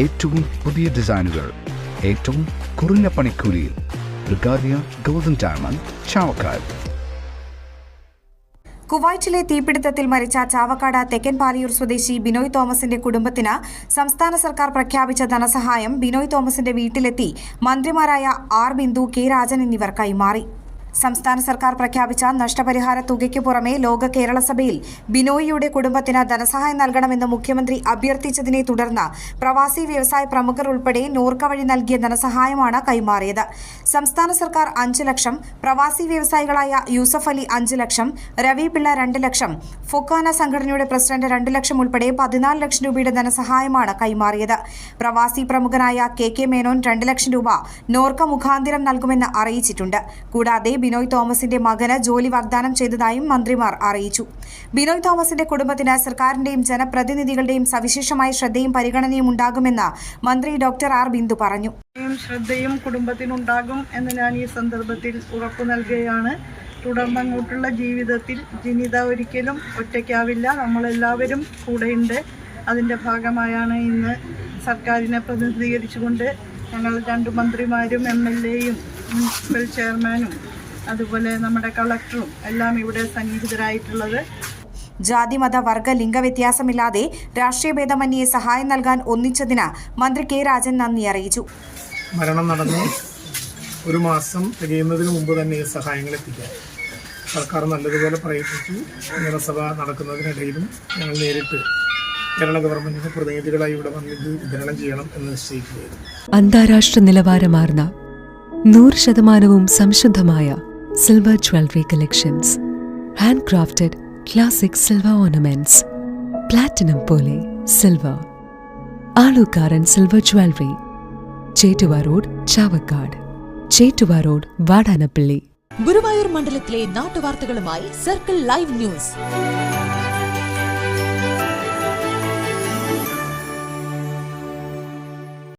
ഏറ്റവും പുതിയ ഡിസൈനുകൾ ഏറ്റവും കുറഞ്ഞ പണിക്കൂലിയിൽ. ബ്രിഗാദിയ ഗോൾഡൻ ഡയമണ്ട് ചാവക്കാട്. കുവൈറ്റിലെ തീപിടുത്തത്തിൽ മരിച്ച ചാവക്കാട് തെക്കൻ പാലിയൂർ സ്വദേശി ബിനോയ് തോമസിന്റെ കുടുംബത്തിന് സംസ്ഥാന സർക്കാർ പ്രഖ്യാപിച്ച ധനസഹായം ബിനോയ് തോമസിന്റെ വീട്ടിലെത്തി മന്ത്രിമാരായ ആർ ബിന്ദു കെ രാജൻ എന്നിവർ കൈമാറി. സംസ്ഥാന സർക്കാർ പ്രഖ്യാപിച്ച നഷ്ടപരിഹാര തുകയ്ക്ക് പുറമെ ലോക കേരള സഭയിൽ ബിനോയിയുടെ കുടുംബത്തിന് ധനസഹായം നൽകണമെന്ന് മുഖ്യമന്ത്രി അഭ്യർത്ഥിച്ചതിനെ തുടർന്ന് പ്രവാസി വ്യവസായ പ്രമുഖർ ഉൾപ്പെടെ നോർക്ക വഴി നൽകിയ ധനസഹായമാണ് കൈമാറിയത്. സംസ്ഥാന സർക്കാർ അഞ്ച് ലക്ഷം പ്രവാസി വ്യവസായികളായ യൂസഫ് അലി അഞ്ച് ലക്ഷം രവി പിള്ള രണ്ട് ലക്ഷം ഫുക്കാന സംഘടനയുടെ പ്രസിഡന്റ് രണ്ട് ലക്ഷം ഉൾപ്പെടെ പതിനാല് ലക്ഷം രൂപയുടെ ധനസഹായമാണ് കൈമാറിയത്. പ്രവാസി പ്രമുഖനായ കെ കെ മേനോൻ രണ്ട് ലക്ഷം രൂപ നോർക്ക മുഖാന്തിരം നൽകുമെന്ന് അറിയിച്ചിട്ടുണ്ട്. കൂടാതെ ബിനോയ് തോമസിന്റെ മകന് ജോലി വാഗ്ദാനം ചെയ്തതായും മന്ത്രിമാർ അറിയിച്ചു. ബിനോയ് തോമസിന്റെ കുടുംബത്തിന് സർക്കാരിന്റെയും ജനപ്രതിനിധികളുടെയും സവിശേഷമായ ശ്രദ്ധയും പരിഗണനയും ഉണ്ടാകുമെന്ന് മന്ത്രി ഡോക്ടർ ആർ ബിന്ദു പറഞ്ഞു. ശ്രദ്ധയും കുടുംബത്തിനുണ്ടാകും എന്ന് ഞാൻ ഈ സന്ദർഭത്തിൽ ഉറപ്പു നൽകുകയാണ്. തുടർന്നങ്ങോട്ടുള്ള ജീവിതത്തിൽ ജിനിത ഒരിക്കലും ഒറ്റയ്ക്കാവില്ല. നമ്മളെല്ലാവരും കൂടെയുണ്ട്. അതിന്റെ ഭാഗമായാണ് ഇന്ന് സർക്കാരിനെ പ്രതിനിധീകരിച്ചുകൊണ്ട് ഞങ്ങൾ രണ്ട് മന്ത്രിമാരും എം എൽ എയും മുനിസിപ്പൽ ചെയർമാനും അതുപോലെ നമ്മുടെ കളക്ടറും എല്ലാം ഇവിടെ സന്നിഹിതരായിട്ടുള്ളത്. ജാതി മത വർഗ ലിംഗ വ്യത്യാസമില്ലാതെ രാഷ്ട്രീയ ഭേദമന്യേ സഹായം നൽകാൻ ഒന്നിച്ചതിന് മന്ത്രി കെ രാജൻ നന്ദി അറിയിച്ചു. മരണം നടന്നു. ഒരു മാസം തികയുന്നതിന് മുമ്പ് തന്നെ ഈ സഹായങ്ങൾ എത്തിക്കാൻ സർക്കാർ നല്ലതുപോലെ പ്രയത്നിച്ചു നിയമസഭ നടക്കുന്നതിനിടയിലും ഞങ്ങൾ നേരിട്ട് കേരള ഗവൺമെന്റിന്റെ പ്രതിനിധികളായി ഇവിടെ വന്നിട്ട് വിതരണം ചെയ്യണം എന്ന് നിശ്ചയിക്കുകയായിരുന്നു. അന്താരാഷ്ട്ര നിലവാരമാർന്ന നൂറ് ശതമാനവും സംശുദ്ധമായ silver jewellery collections hand crafted classic silver ornaments platinum പോലെ silver Alookkaran silver jewellery Chettuva road Chavakkad Chettuva road Vadanappally Guruvayur മണ്ഡലത്തിലെ നാട്ടുവാർത്തകളുമായി സർക്കിൾ ലൈവ് ന്യൂസ്